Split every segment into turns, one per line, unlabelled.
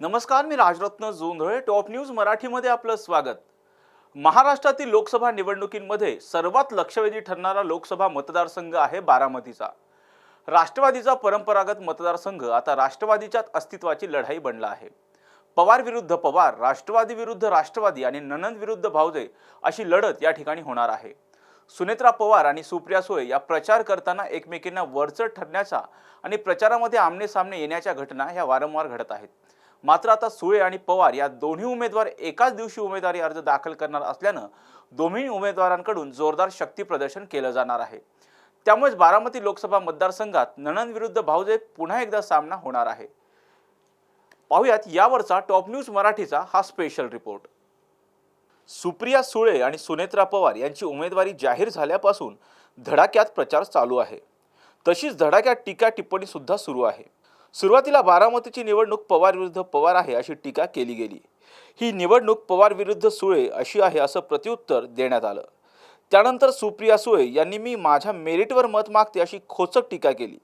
नमस्कार मी Rajratna Jondhale top news मराठीमध्ये आपलं स्वागत. महाराष्ट्रातील लोकसभा निवडणुकींमध्ये सर्वात लक्षवेधी ठरणारा लोकसभा मतदारसंघ आहे बारामतीचा. राष्ट्रवादीचा परंपरागत मतदारसंघ आता राष्ट्रवादीच्याच अस्तित्वाची लढाई बनला आहे. पवार विरुद्ध पवार राष्ट्रवादी विरुद्ध राष्ट्रवादी आणि ननंद विरुद्ध भावजे अशी लढत या ठिकाणी होणार आहे. सुनेत्रा पवार आणि सुप्रिया सुळे या प्रचार करताना एकमेकींना वरचढ ठरण्याचा आणि प्रचारामध्ये आमने सामने येण्याच्या घटना ह्या वारंवार घडत आहेत. मात्र आता सुळे आणि पवार या दोन्ही उमेदवार एकाच दिवशी उमेदवारी अर्ज दाखल करणार असल्यानं दोन्ही उमेदवारांकडून जोरदार शक्ती प्रदर्शन केलं जाणार आहे. त्यामुळेच बारामती लोकसभा मतदारसंघात नणन विरुद्ध भाऊजे पुन्हा एकदा सामना होणार आहे. पाहुयात यावरचा टॉप न्यूज मराठीचा हा स्पेशल रिपोर्ट सुप्रिया सुळे आणि सुनेत्रा पवार यांची उमेदवारी जाहीर झाल्यापासून धडाक्यात प्रचार चालू आहे. तशीच धडाक्यात टीका टिप्पणी सुद्धा सुरू आहे. सुरुवातीला बारामतीची निवडणूक पवार विरुद्ध पवार आहे अशी टीका केली गेली. ही निवडणूक पवार विरुद्ध सुळे अशी आहे असं प्रत्युत्तर देण्यात आलं. त्यानंतर सुप्रिया सुळे यांनी मी माझ्या मेरिटवर मत मागते अशी खोचक टीका केली.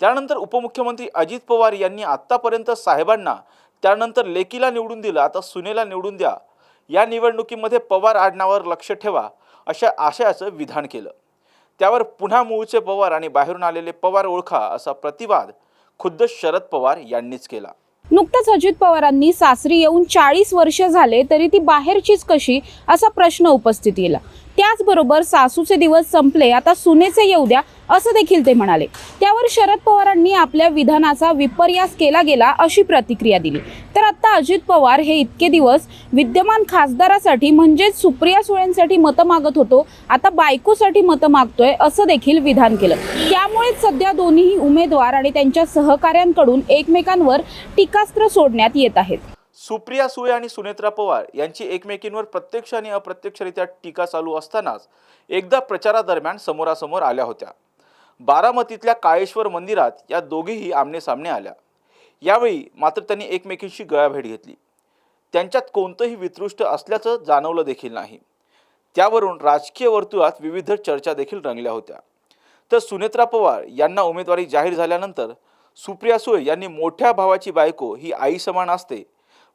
त्यानंतर उपमुख्यमंत्री अजित पवार यांनी आत्तापर्यंत साहेबांना त्यानंतर लेकीला निवडून दिलं आता सुनेला निवडून द्या. या निवडणुकीमध्ये पवार आडनावर लक्ष ठेवा अशा आशयाचं विधान केलं. त्यावर पुन्हा मूळचे पवार आणि बाहेरून आलेले पवार ओळखा असा प्रतिवाद खुद्द शरद पवार यांनीच केला.
नुकतंच अजित पवारांनी सासरी येऊन चाळीस वर्ष झाले तरी ती बाहेरचीच कशी असा प्रश्न उपस्थित केला. त्याचबरोबर सासूचे दिवस संपले आता सुनेचे येऊ द्या असं देखील ते म्हणाले. त्यावर शरद पवारांनी आपल्या विधानाचा विपर्यास केला गेला अशी प्रतिक्रिया दिली. तर आता अजित पवार हे इतके दिवस विद्यमान खासदारासाठी म्हणजेच सुप्रिया सुळेंसाठी मतं मागत होतो आता बायकोसाठी मतं मागतोय असं देखील विधान केलं. त्यामुळेच सध्या दोन्ही उमेदवार आणि त्यांच्या सहकाऱ्यांकडून एकमेकांवर टीकास्त्र सोडण्यात येत आहेत.
सुप्रिया सुळे आणि सुनेत्रा पवार यांची एकमेकींवर प्रत्यक्ष आणि अप्रत्यक्षरित्या टीका चालू असतानाच एकदा प्रचारादरम्यान समोरासमोर आल्या होत्या. बारामतीतल्या काळेश्वर मंदिरात या दोघीही आमनेसामने आल्या. यावेळी मात्र त्यांनी एकमेकींशी गळाभेट घेतली. त्यांच्यात कोणतंही वितृष्ट असल्याचं जाणवलं देखील नाही. त्यावरून राजकीय वर्तुळात विविध चर्चा देखील रंगल्या होत्या. तर सुनेत्रा पवार यांना उमेदवारी जाहीर झाल्यानंतर सुप्रिया सुळे यांनी मोठ्या भावाची बायको ही आई समान असते.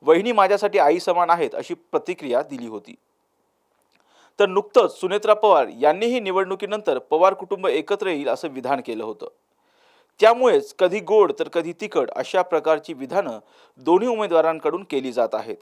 वहिनी माझ्यासाठी आई समान आहेत अशी प्रतिक्रिया दिली होती. तर नुकतंच सुनेत्रा पवार यांनीही निवडणुकीनंतर पवार कुटुंब एकत्र येईल असं विधान केलं होतं. त्यामुळेच कधी गोड तर कधी तिखट अशा प्रकारची विधानं दोन्ही उमेदवारांकडून केली जात आहेत.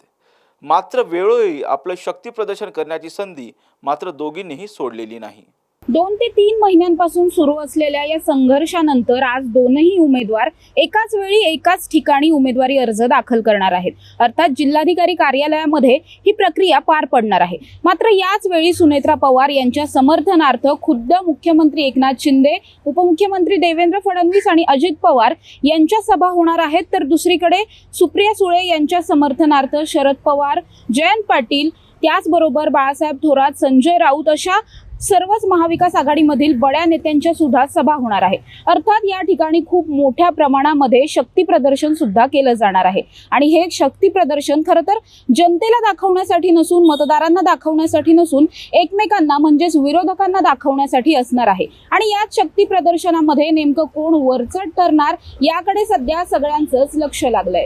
मात्र वेळोवेळी आपलं शक्ती प्रदर्शन करण्याची संधी मात्र दोघींनीही सोडलेली नाही.
दोन ते तीन महिन्यांपासून सुरू असलेल्या या संघर्षानंतर आज दोनही उमेदवार एकाच वेळी एकाच ठिकाणी उमेदवारी अर्ज दाखल करणार आहेत. अर्थात जिल्हाधिकारी कार्यालयामध्ये ही प्रक्रिया पार पडणार आहे. मात्र याच वेळी सुनेत्रा पवार यांच्या समर्थनार्थ खुद्द मुख्यमंत्री एकनाथ शिंदे उपमुख्यमंत्री देवेंद्र फडणवीस आणि अजित पवार यांच्या सभा होणार आहेत. तर दुसरीकडे सुप्रिया सुळे यांच्या समर्थनार्थ शरद पवार जयंत पाटील त्याचबरोबर बाळासाहेब थोरात संजय राऊत अशा सर्वच महाविकास आघाडीमधील बड्या नेत्यांच्या सुद्धा सभा होणार आहे. अर्थात या ठिकाणी खूप मोठ्या प्रमाणामध्ये शक्ती प्रदर्शन सुद्धा केलं जाणार आहे. आणि हे शक्ती प्रदर्शन खरं तर जनतेला दाखवण्यासाठी नसून मतदारांना दाखवण्यासाठी नसून एकमेकांना म्हणजेच विरोधकांना दाखवण्यासाठी असणार आहे. आणि याच शक्ती प्रदर्शनामध्ये नेमकं कोण वरचढ ठरणार याकडे सध्या सगळ्यांचंच लक्ष लागलंय.